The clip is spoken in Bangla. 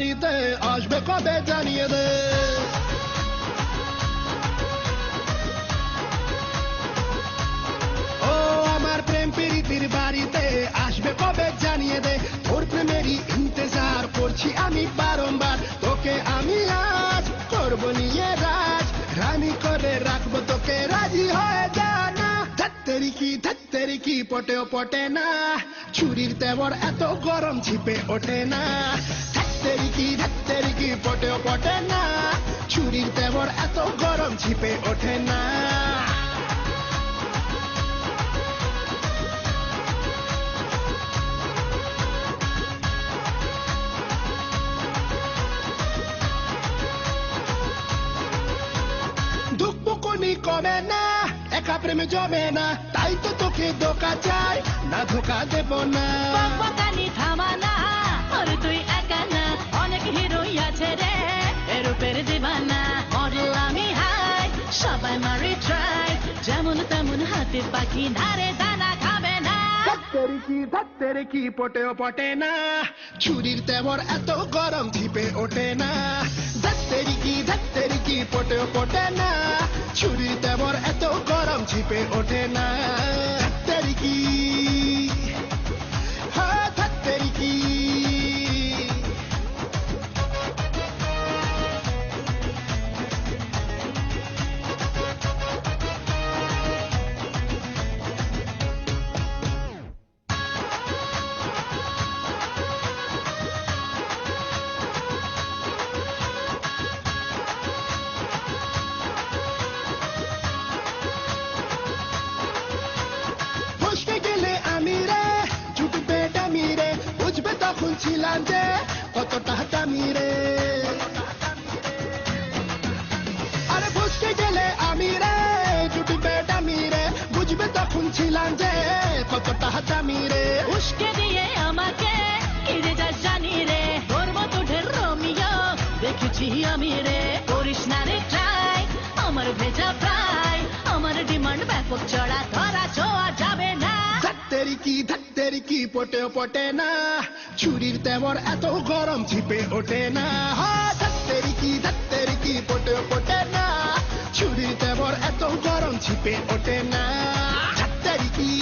বাড়িতে আসবে কবে জানিয়ে দে। ও আমার প্রেম প্রীতির বাড়িতে আসবে কবে জানিয়ে দে। তোর প্রেমেরই ইন্তজার করছি আমি তোকে আমি আজ করব নিয়ে রাজ। রানী করে রাখব তোকে রাজি হয়ে যা না ধত্তেরি কি ধত্তেরি কি, পটেও পটে না। ছুরির তেবর এত গরম ছিপে ওঠে না। এত গরম ছিপে ওঠে না। কমে না, একা প্রেমে জমে না, তাই তো তোকে ধোকা চাই, না ধোকা দেব না। হাতে পাখি ধারে দানা খাবে না। কি ধত্তেরি কি, পটেও পটে না। ছুরির তেমন এত গরম ধিপে ওঠে না। ধত্তেরি কি ধত্তেরি কি, পটেও পটে না। ছুরির তেমর এত গরম ছিপে ওঠে না। বুঝবে ছিলাম যে কতটা দামি রে। আরে ফসকে গেলে আমি রে ছুটবে ডামি রে। বুঝবে তখন ছিলাম যে কতটা দামি রে। উস্কে দিয়ে আমাকে কিরে যা জানি রে। তোর মতো ঢের রোমিও দেখেছি আমি রে। করিস না রে ট্রাই আমার ভেজা প্রায় আমার ডিমান্ড ব্যাপক চড়া ধরা ছোঁয়া যাবে না। ধত্তেরি কি কি পটে পটে না? ছুরির তেমন এত গরম ছিপে ওঠে না। হা কি, ধত্তেরি কি পটে পটে না? ছুরির তেমন এত গরম ছিপে ওঠে না। ধত্তেরি কি